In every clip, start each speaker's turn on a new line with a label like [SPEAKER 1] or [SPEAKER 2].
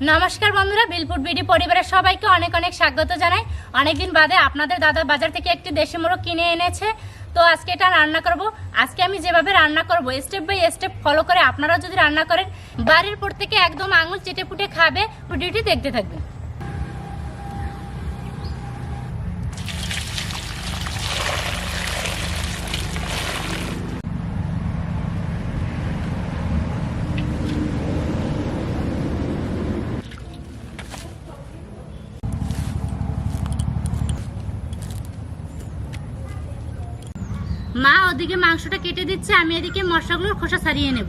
[SPEAKER 1] নমস্কার বন্ধুরা, বিলপুর বিডি পরিবারের সবাইকে অনেক অনেক স্বাগত জানাই। অনেকদিন বাদে আপনাদের দাদা বাজার থেকে একটি দেশি মোরগ কিনে এনেছে। তো আজকে এটা রান্না করব। আজকে আমি যেভাবে রান্না করব স্টেপ বাই স্টেপ ফলো করে আপনারা যদি রান্না করেন, বাড়ির পর থেকে একদম আঙুল চেটে পুটে খাবে, ভিডিওটি দেখতে থাকবেন মা ওদিকে মাংসটা কেটে দিচ্ছে, আমি এদিকে মশলাগুলোর খোসা ছাড়িয়ে নেব।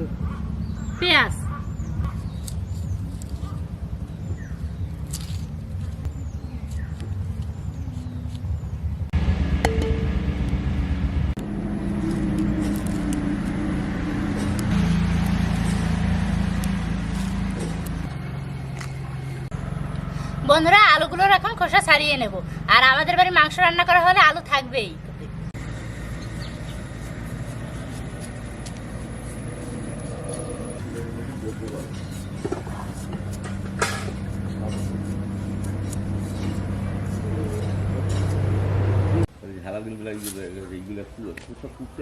[SPEAKER 1] পেঁয়াজ। বন্ধুরা আলুগুলোর এখন খোসা ছাড়িয়ে নেব। আর আমাদের বাড়ি মাংস রান্না করা হলে আলু থাকবেই।
[SPEAKER 2] ঝালাগুলো এইগুলো সব কুকতে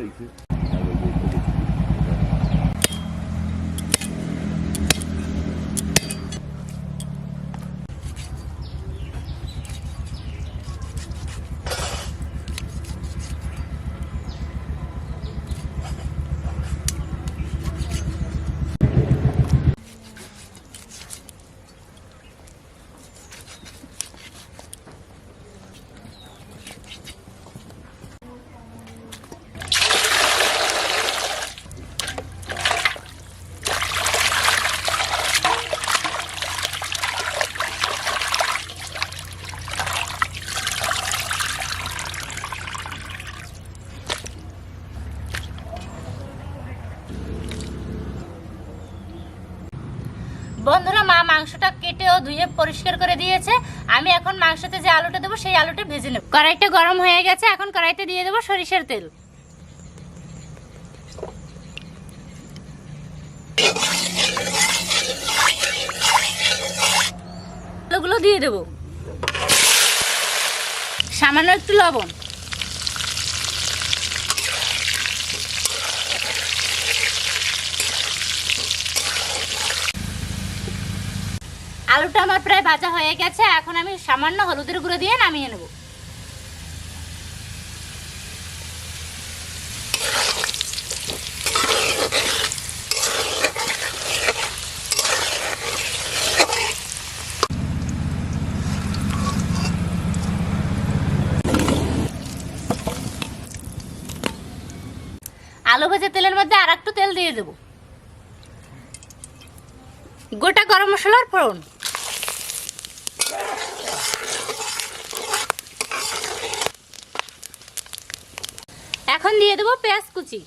[SPEAKER 1] বন্ধুরা, মা মাংসটা কেটে ও ধুয়ে পরিষ্কার করে দিয়েছে। আমি এখন মাংসতে যে আলুটা দেবো, সেই আলুটা ভেজে নেব। কড়াইটা গরম হয়ে গেছে, এখন কড়াইতে দিয়ে দেবো সরিষার তেল। দিয়ে দেবো। সামান্য একটু লবণ। আলুটা আমার প্রায় ভাজা হয়ে গেছে, এখন আমি সামান্য হলুদের গুঁড়ো দিয়ে নামিয়ে নেব। আলু ভাজা তেলের মধ্যে আর একটু তেল দিয়ে দেবো। গোটা গরম মশলার ফোড়ন। এখন দিয়ে দেবো পেঁয়াজ কুচি।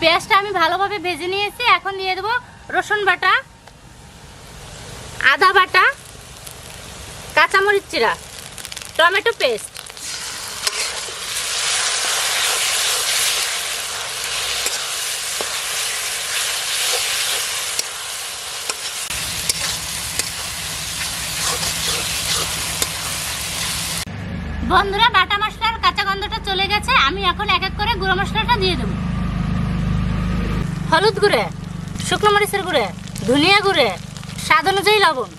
[SPEAKER 1] পেঁয়াজটা আমি ভালোভাবে ভেজে নিয়েছি, এখন দিয়ে দেবো রসুন বাটা, আদা বাটা, কাঁচামরিচ চিরা, টমেটো পেস্ট। বন্ধুরা বাটা মশলার কাঁচা গন্ধটা চলে গেছে। আমি এখন এক এক করে গুঁড়ো মশলাটা দিয়ে দেবো। হলুদ গুঁড়ে শুকনো মরিচের গুঁড়ে ধনিয়া গুঁড়ে স্বাদ অনুযায়ী লবণ।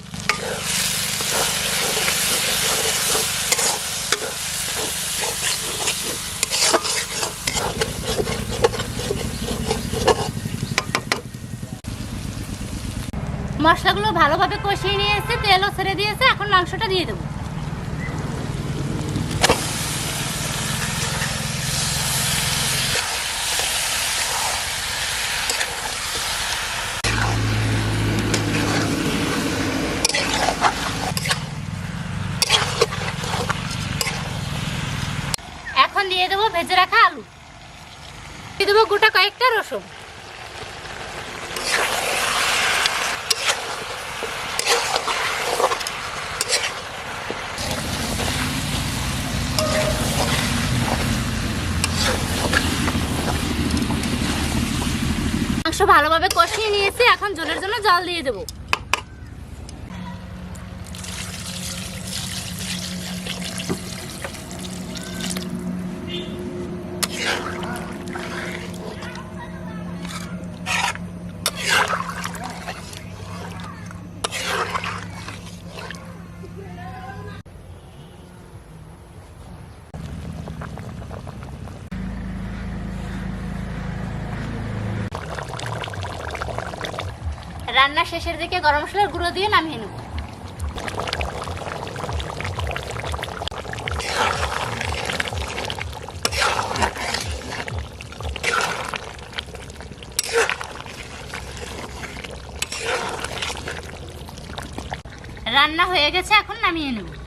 [SPEAKER 1] মশলাগুলো ভালোভাবে কষিয়ে নিয়েছে তেলও ছেড়ে দিয়েছে এখন মাংসটা দিয়ে দেবো। ভেজে রাখা আলু। দেবো গোটা কয়েকটা রসুন। মাংস ভালোভাবে কষিয়ে নিয়েছি, এখন জলের জন্য জল দিয়ে দেবো। রান্না শেষের দিকে গরম মশলার গুঁড়ো দিয়ে নামিয়ে নেব। রান্না হয়ে গেছে, এখন নামিয়ে নেব।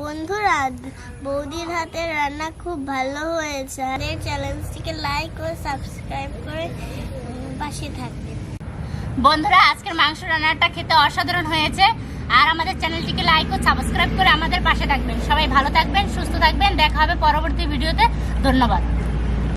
[SPEAKER 3] বন্ধুরা, বৌদির হাতে রান্না খুব ভালো হয়েছে। আর এই চ্যানেলটিকে লাইক ও সাবস্ক্রাইব করে পাশে থাকবেন
[SPEAKER 1] বন্ধুরা, আজকের মাংস রান্নাটা খেতে অসাধারণ হয়েছে। আর আমাদের চ্যানেলটিকে লাইক ও সাবস্ক্রাইব করে আমাদের পাশে থাকবেন। সবাই ভালো থাকবেন, সুস্থ থাকবেন। দেখা হবে পরবর্তী ভিডিওতে। ধন্যবাদ।